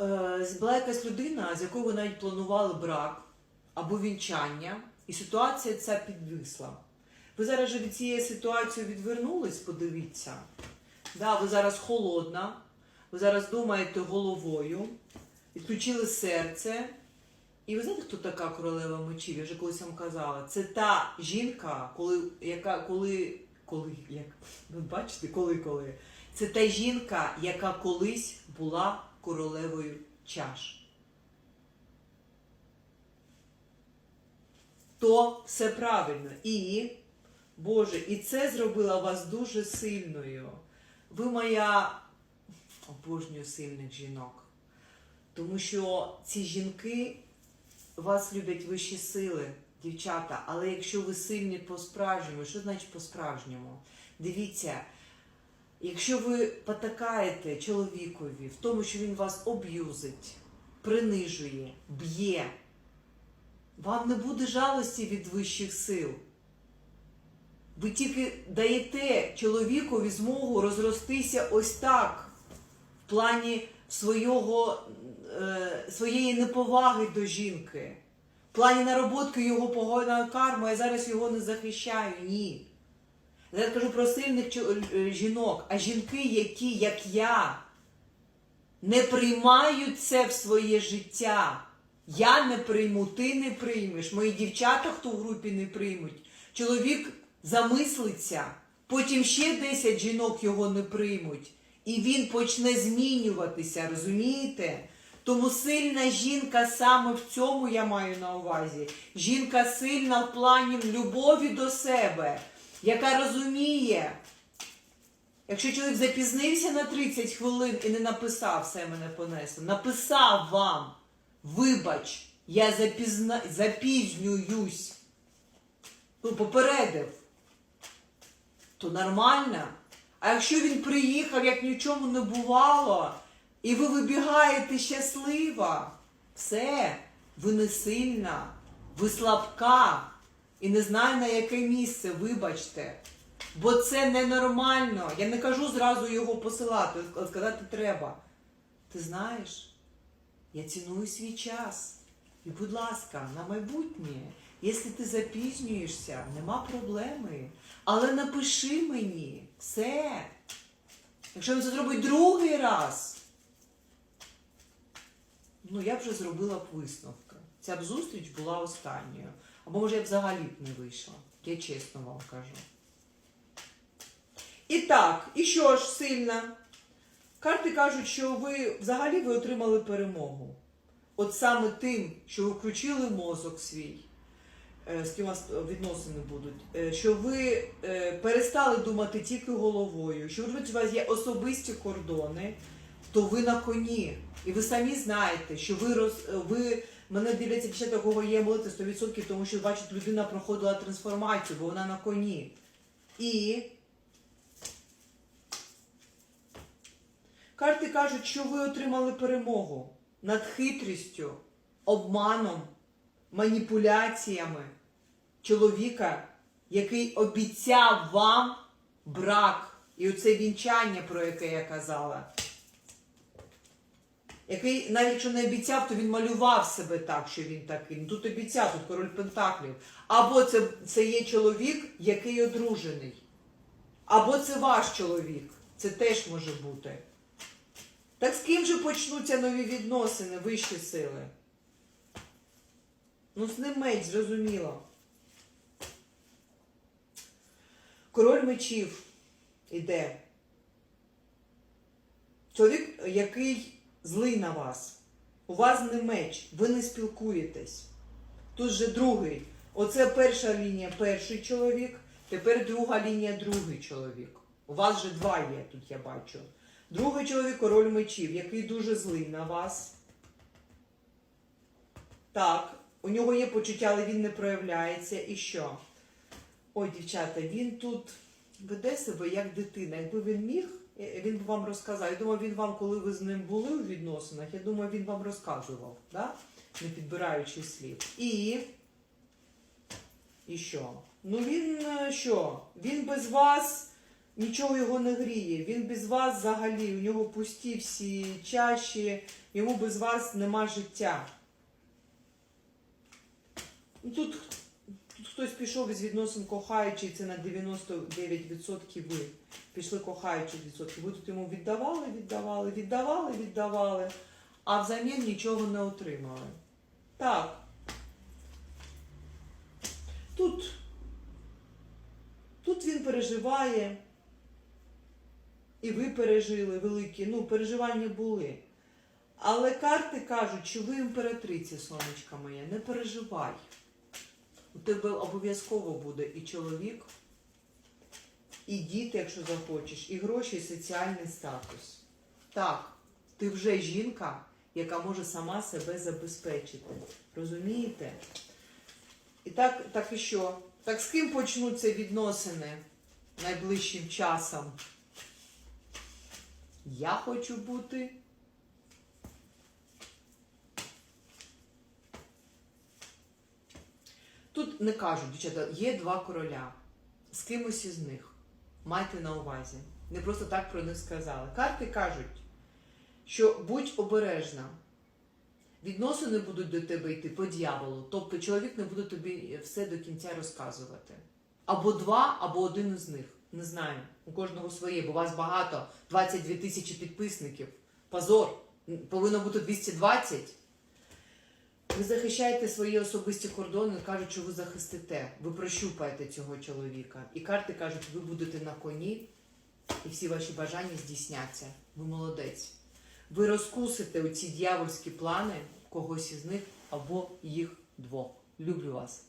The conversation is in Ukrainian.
е, була якась людина, з якою ви навіть планували брак або вінчання, і ситуація ця підвисла. Ви зараз же від цієї ситуації відвернулись, подивіться. Да, ви зараз холодна, ви зараз думаєте головою, відключили серце. І ви знаєте, хто така королева мечів? Я вже колись вам казала. Це та жінка, коли, яка коли, коли, як ви бачите, коли коли. Це та жінка, яка колись була королевою чаш. То все правильно. І, Боже, і це зробило вас дуже сильною. Ви моя обожнюю сильних жінок. Тому що ці жінки вас люблять вищі сили, дівчата. Але якщо ви сильні по-справжньому, що значить по-справжньому? Дивіться, якщо ви потакаєте чоловікові в тому, що він вас об'юзить, принижує, б'є, вам не буде жалості від вищих сил. Ви тільки даєте чоловікові змогу розростися ось так, в плані свого, е, своєї неповаги до жінки. В плані нароботки його погана карма, я зараз його не захищаю. Ні. Я кажу про сильних е, жінок, а жінки, які, як я, не приймають це в своє життя. Я не прийму, ти не приймеш, мої дівчата, хто в групі не приймуть. Чоловік замислиться, потім ще 10 жінок його не приймуть, і він почне змінюватися, розумієте? Тому сильна жінка саме в цьому я маю на увазі. Жінка сильна в плані любові до себе, яка розуміє, Якщо чоловік запізнився на 30 хвилин і не написав, все мене понесло, написав вам, вибач, я запізна... запізнююсь, ну, попередив, то нормально. А якщо він приїхав, як нічому не бувало, і ви вибігаєте щаслива, все, ви не сильна, ви слабка і не знаю на яке місце, вибачте. Бо це ненормально. Я не кажу зразу його посилати, сказати треба. Ти знаєш, я ціную свій час. І, будь ласка, на майбутнє, якщо ти запізнюєшся, нема проблеми. Але напиши мені все. Якщо він це зробить другий раз, ну я вже зробила висновки. Ця б зустріч була останньою. Або може я взагалі б не вийшла. Я чесно вам кажу. І так, і що ж сильна? Карти кажуть, що ви взагалі ви отримали перемогу. От саме тим, що ви включили мозок свій, е, з ким відносини будуть, е, що ви е, перестали думати тільки головою, що у вас є особисті кордони, то ви на коні. І ви самі знаєте, що ви роз, ви мене дивляться ще такого є молити 100%, тому що бачить, людина проходила трансформацію, бо вона на коні. І Карти кажуть, що ви отримали перемогу над хитрістю, обманом, маніпуляціями чоловіка, який обіцяв вам брак і оце вінчання, про яке я казала. Який, навіть якщо не обіцяв, то він малював себе так, що він такий. Ну, Тут обіцяв, тут король Пентаклів. Або це, це є чоловік, який одружений. Або це ваш чоловік. Це теж може бути. Так з ким же почнуться нові відносини, вищі сили? Ну, з ним меч, зрозуміло. Король мечів іде. Чоловік, який злий на вас. У вас не меч, ви не спілкуєтесь. Тут же другий. Оце перша лінія, перший чоловік, тепер друга лінія, другий чоловік. У вас же два є, тут я бачу. Другий чоловік король мечів, який дуже злий на вас. Так, у нього є почуття, але він не проявляється. І що? Ой, дівчата, він тут веде себе як дитина. Якби він міг, він вам розказав. Я думаю, він вам, коли ви з ним були у відносинах, я думаю, він вам розказував, да? не підбираючи слів. І. І що? Ну він е, що? Він без вас нічого його не гріє. Він без вас взагалі, у нього пусті всі чаші, йому без вас нема життя. Ну, тут хтось пішов із відносин кохаючий, це на 99% ви. Пішли кохаючі відсотки. Ви тут йому віддавали, віддавали, віддавали, віддавали, а взамін нічого не отримали. Так. Тут, тут він переживає, і ви пережили великі, ну, переживання були. Але карти кажуть, що ви імператриця, сонечка моя, не переживай. У тебе обов'язково буде і чоловік, і діти, якщо захочеш, і гроші, і соціальний статус. Так, ти вже жінка, яка може сама себе забезпечити. Розумієте? І так, так і що? Так з ким почнуться відносини найближчим часом? Я хочу бути. Тут не кажуть, дівчата, є два короля. З кимось із них. Майте на увазі. Не просто так про них сказали. Карти кажуть, що будь обережна. Відносини будуть до тебе йти по дьяволу. Тобто чоловік не буде тобі все до кінця розказувати. Або два, або один із них. Не знаю. У кожного своє, бо вас багато. 22 тисячі підписників. Позор. Повинно бути 220. Ви захищаєте свої особисті кордони, кажуть, що ви захистите. Ви прощупаєте цього чоловіка. І карти кажуть, ви будете на коні, і всі ваші бажання здійсняться. Ви молодець. Ви розкусите оці дьявольські плани когось із них або їх двох. Люблю вас.